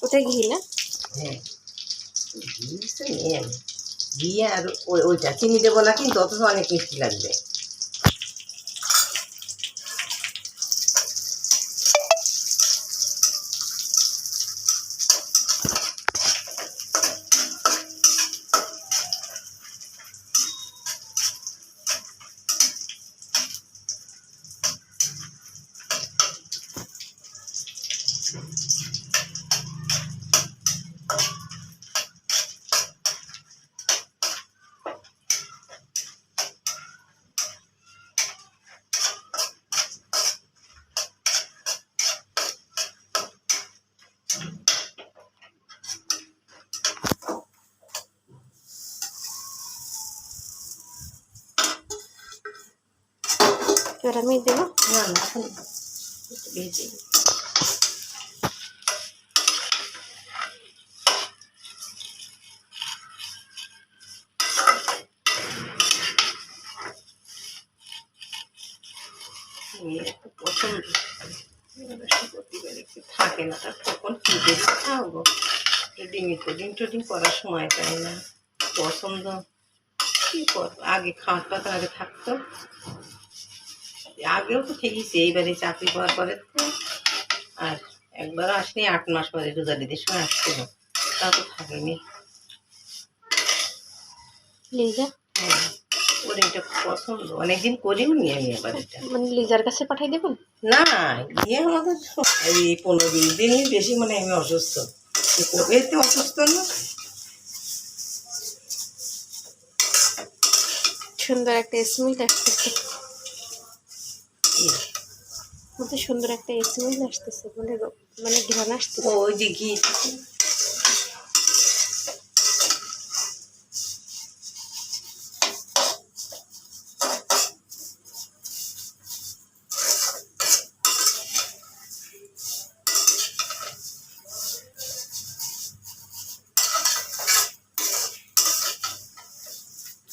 কড়াই ঘি না হ্যাঁ ঘি আর ওই ওইটা চিনি দেবো না, কিন্তু অথচ অনেক মিষ্টি লাগবে। এবার আমি দেবো। না না, এখন ভেজে তো থাকে না, তার কখন কী দেবে খাওয়াবো ডিমি টোডিং টোডিং করার সময় পাই না। পছন্দ। কী করব? আগে খাওয়ার কথা আগে থাকতো। আগেও তো থেকেছি এইবারে চাকরি পাওয়ার পরে তো আর একবার আসনি আট মাস পরে রোজারিদের সময় আসছিল। তা তো থাকেনি। লিজা? হ্যাঁ, ওর এটা পছন্দ অনেকদিন করেও নি আমি আবার এটা। মানে লিজার কাছে পাঠাই দেবেন? না গিয়ে আমাদের এই পনেরো বিশ দিনই বেশি মানে আমি অসুস্থ। কবে তো অসুস্থ না? সুন্দর একটা স্মেল আসতেছে। এই, মধ্যে সুন্দর একটা স্মেল আসতেছে মানে মানে ঘ্রাণ আসতেছে। ওই যে ঘি।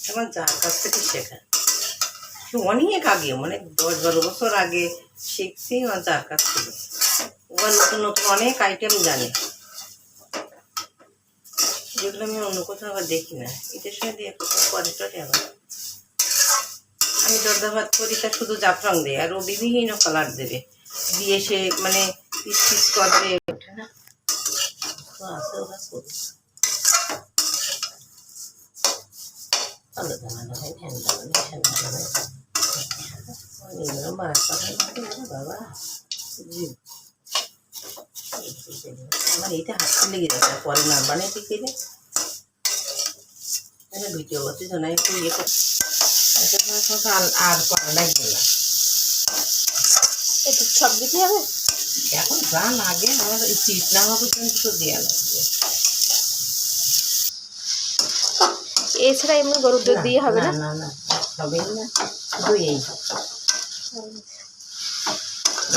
আমার যার কাছ থেকে শেখা। অনেক আগে মানে দশ বারো বছর আগে শিখছি আমার যার কাছ থেকে। নতুন নতুন অনেক আইটেম জানে। যেগুলো আমি অন্য কোথাও আবার দেখি না। এটার সঙ্গে দিয়ে করে টরে আবার আমি দরজা ভাত করি তা শুধু জাফরাং দেয়, আর ও বিভিন্ন কালার দেবে। দিয়ে সে মানে পিস পিস করবে। ওঠে না তো আছে ওরা করবে ভালো জানানো হয় ধ্যান হয় ধ্যান হয় এগুলো মাছ পাঠানো বাবা আমার এইটা হাতে লেগে যাচ্ছে পরে না বানাইতে গেলে মানে ভিডিও করতে জানা একটু ইয়ে করতে আর করা লাগবে না এটা সব দিতে হবে? এখন যা লাগে, আমার চিট না হওয়া পর্যন্ত দেওয়া লাগবে। এছাড়া এমনি গরুর দুধ দিয়ে হবে না? না না এই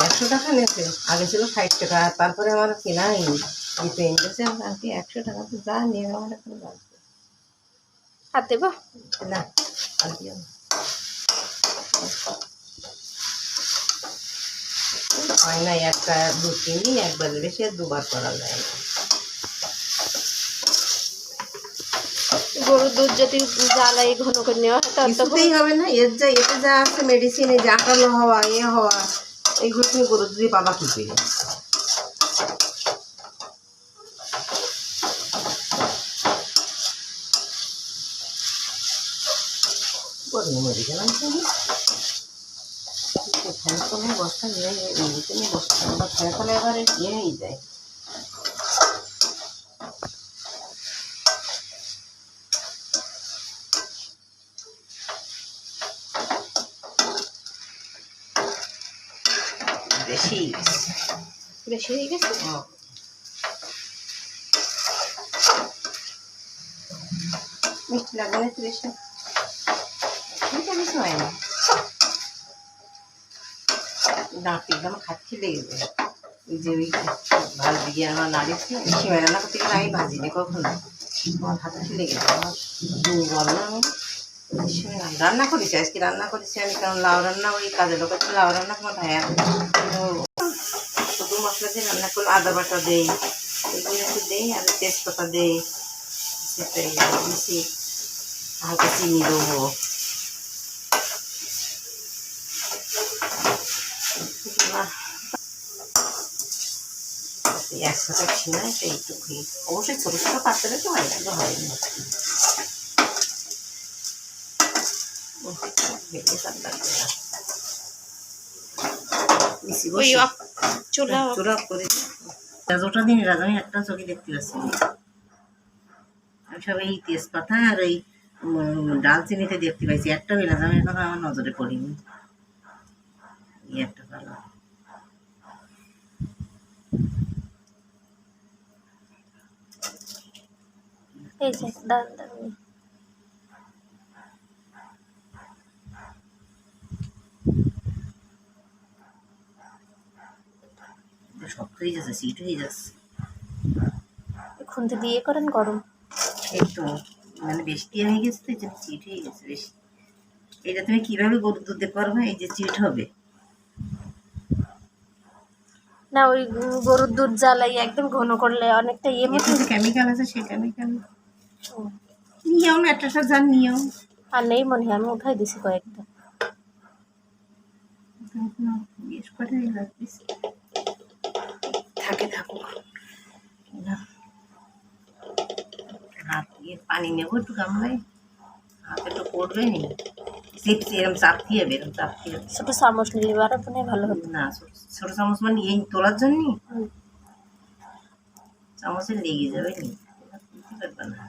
একশো টাকা নিয়েছে আগে ছিল ষাট টাকা তারপরে আমার কেনা হয়নি। এই পেন গেছে আর কি একশো টাকা তো যা নিয়ে আমার এখন লাগবে আর দেবো? না আর দিও না। হয় না একটা দু তিন একবার বেশি দুবার করা যায়। না গরুর দুধ যদি জ্বালাই ঘন করে নেওয়া হয় তাহলে তখন কিছুতেই হবে না এর যা এতে যা আছে মেডিসিন এই যে আটানো হওয়া এ হওয়া এইগুলো তুমি গরু যদি পাবা কি করে? বড় মেডিকেল আনতে হবে। ফ্যান কোনো বস্তা নিয়ে এমনিতে নিয়ে বসতে আমরা ফ্যান ফেলে এবারে ইয়ে হয়ে যায়। বেশি বেশি হয়ে গেছে। মিষ্টি লাগবে না একটু বেশি হয় না একদম খাচ্ছি লেগে যায় ওই যে ওই ভাজি গিয়ে আমার নাড়িয়েছি সিমাই রান্না করতে গেলে আমি ভাজি নি কখনো আমার খাচ্ছি লেগে যায় আমার দুর্বল না আমি রান্না করেছি, আজকে রান্না করেছি আমি, কারণ লাউ রান্না, ওই কাজে লোক আছে লাউ রান্না আমার ভাইয়া। শুধু মশলা দিয়ে রান্না করলে, আদা বাটা দেই, এগুলো একটু দেই, আর তেজপাতা দেই, সেটাই বেশি হালকা চিনি দেবো। একসাথে ছিনা এটা একটু ঘি অবশ্যই ছোটো ছোটো পাত্রে তো হয় লাগবে না। রাজটা দিন রাজ আমি একটা চোখে দেখতে পাচ্ছি আমি সব এই তেজপাতা আর উম, ডালচিনিতে দেখতে পাইছি। একটা বেলা আমি এখন আমার নজরে পড়িনি। এই একটা ভালো এই যে ডাল একটু শক্ত হয়ে যাচ্ছে সিট হয়ে যাচ্ছে। খুন্তি দিয়ে করেন গরম। এই তো মানে বেশি দিয়ে হয়ে গেছে তো এই জন্য চিট হয়ে গেছে বেশি। এটা তুমি কীভাবে গরুর দুধ পারবে এই যে চিট হবে। না ওই গরুর দুধ জ্বালাই একদম ঘন করলে অনেকটা ইয়ে মতো কেমিক্যাল আছে সেই কেমিক্যাল নিয়েও না একটা সাথে যান নিয়েও আর নেই মনে হয় আমি উঠাই দিছি কয়েকটা। জিজ্ঞেস করে থাকে থাকুক। হাত দিয়ে পানি নেব একটু গামলায়। হাত একটু পড়বে নি। চিপস এরকম চাপ দিয়ে হবে এরকম চাপ দিয়ে। হবে। চামচ নিলে আরও মনে ভালো হতো। না ছোট- ছোট চামচ মানে এই তোলার জন্য? চামচে লেগে যাবে নি। পারবে না।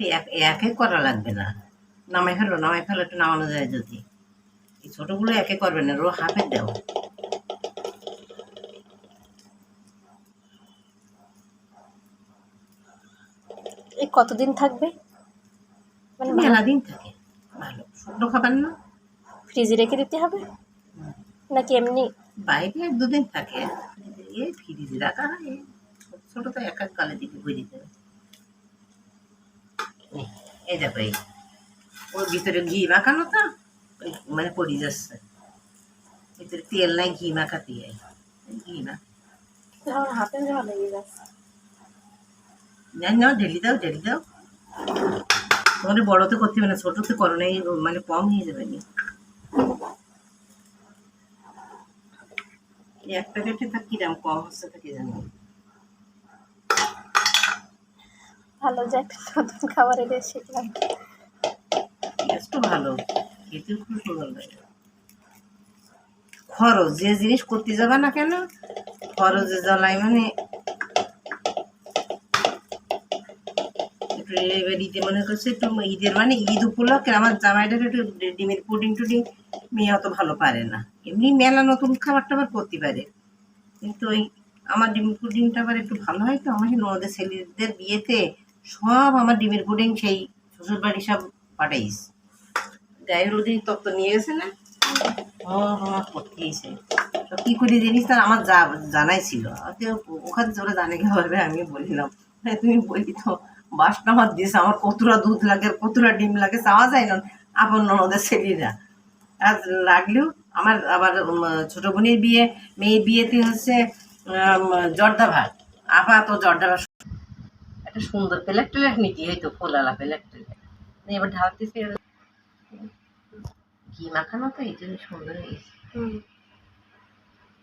এক একে করা লাগবে না। নামাই ফেলো নামাই ফেলো একটু নামানো যায় যদি। ছোটগুলো একে করবে না রো হাফে দাও। এই কতদিন থাকবে? মানে মেলা দিন থাকে ভালো। শুকনো খাবার না। ফ্রিজে রেখে দিতে হবে? নাকি এমনি বাইরে এক দুদিন থাকে ফ্রিজে ফ্রিজে রাখা হয়। ছোট তো এক এক গালে দিকে ভরে দিতে হবে এই, এই দেখো এই। ওর ভিতরে ঘি মাখানো তো। মানে পড়ে যাচ্ছে। ভিতরে তেল নাই ঘি মাখাতে হয় ঘি না। আমার হাতে লেগে যাচ্ছে। জানি না ঢেলি দাও ঢেলি দাও। তোমাদের বড়তে করতে হবে না ছোটতে করো না মানে কম হয়ে যাবে নি। এক প্যাকেটে তা কিরাম কম হচ্ছে তা কি জানি। ভালো যে একটা নতুন খাবারের শিখলাম টেস্টও ভালো। খরচ, যে জিনিস করতে যাবে না কেন? খরচে জ্বালাই মানে ঈদে মনে করছে, একটু ঈদের মানে ঈদ উপলক্ষে আমার জামাইটার একটু ডিমের পুডিং টুডিং মেয়ে অত ভালো পারে না। এমনি মেলা নতুন খাবার টাবার করতে পারে। কিন্তু ওই আমার ডিমের পুডিংটা আবার একটু ভালো হয় তো, আমার নদের ছেলেদের বিয়েতে সব আমার ডিমের পুডিং সেই শ্বশুর বাড়ি সব পাঠাইস। গায়ের ওদিন তত্ত্ব নিয়ে গেছে না? ও করতে তো কি করে জিনিস তার আমার যা জানাই ছিল। ওখানে জোরে জানে কি পারবে আমি বলিলাম হ্যাঁ তুমি বলি তো বাসটা আমার দিয়েছে, আমার কতটা দুধ লাগে, কতটা ডিম লাগে, চাওয়া যায় না, আপন ননদের ছেলেরা। আর লাগলেও আমার আবার ছোট বোনের বিয়ে, মেয়ের বিয়েতে হচ্ছে জর্দা ভাত। আপা তো জর্দা ভাত একটা সুন্দর প্লেট টেলেট নিতে হয়তো ফোলালা প্লেট টেলেট এবার ঢালতেছি ঘি মাখানো তো এই জন্য সুন্দর হয়েছে।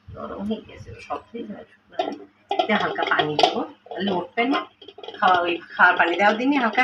নরম হয়ে গেছে সব হয়ে হালকা পানি দেবো। তাহলে উঠবে না খাওয়া ওই খাওয়ার পানি দেওয়ার দিনই হালকা